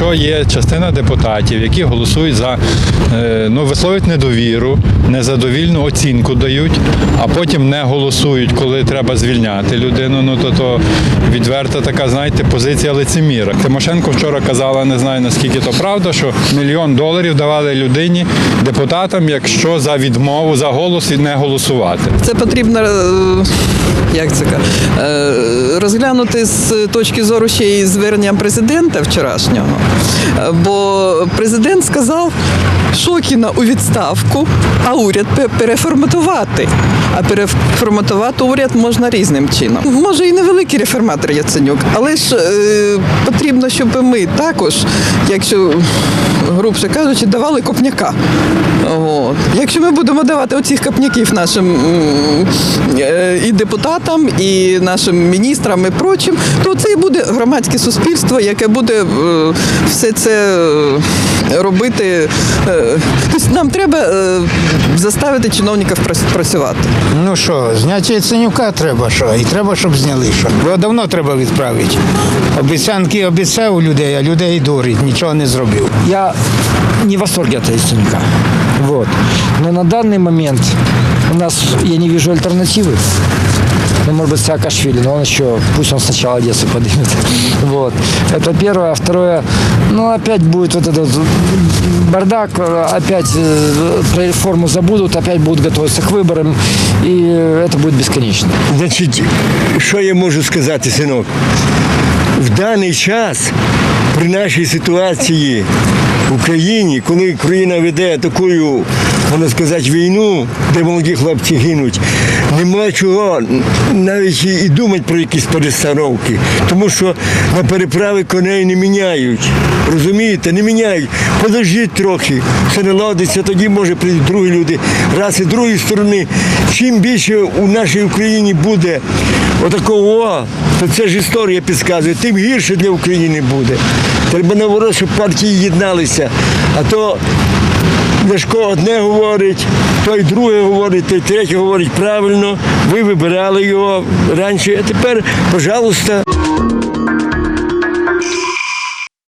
якщо є частина депутатів, які голосують за е, ну висловлюють недовіру, незадовільну оцінку дають, а потім не голосують, коли треба звільняти людину. Ну то, то відверта така, знаєте, позиція лицеміра. Тимошенко вчора казала, не знаю наскільки то правда, що мільйон доларів давали людині, депутатам, якщо за відмову, за голос і не голосувати. Це потрібно е, як це е, розглянути з точки зору ще й звернення президента вчорашнього. Е, Бо президент сказав Шокіна у відставку, а уряд переформатувати. А переформатувати уряд можна різним чином. Може і невеликий реформатор Яценюк, але ж е, потрібно, щоб ми також, якщо грубше кажучи, давали копняка. От. Якщо ми будемо давати оцих копняків нашим е, і депутатам, і нашим міністрам, і прочим, то це і буде громадське суспільство, яке буде е, все це е, робити. Е, Тобто нам треба е, заставити чиновників працю- працювати. Ну що, зняття Яценюка треба що? І треба, щоб зняли що. Бо давно треба відправити. Обіцянки обіцяв людей, а людей дурить, нічого не зробив. Я не в восторге от Яценюка. Вот. Но на данный момент у нас я не вижу альтернативы Ну, может быть, Саакашвили, но он еще, пусть он сначала Одессу поднимет. Вот. Это первое. А второе, ну, опять будет вот этот бардак, опять э, про реформу забудут, опять будут готовиться к выборам, и это будет бесконечно. Значить, що я можу сказати, синок? В даний час при нашій ситуації в Україні, коли країна веде таку, можна сказати, війну, де молоді хлопці гинуть, нема чого навіть і- думати про якісь перестановки. Тому що на переправи коней не міняють. Розумієте, не міняють. Подождіть трохи, все наладиться, тоді може прийдуть другі люди. Раз і другої сторони, чим більше у нашій Україні буде отакого, то це ж історія підказує, тим гірше для України буде. Треба наоборот, щоб партії єдналися. А то Ляшко одне говорить, той друге говорить, той третє говорить правильно. Ви вибирали його раніше, а тепер, пожалуйста.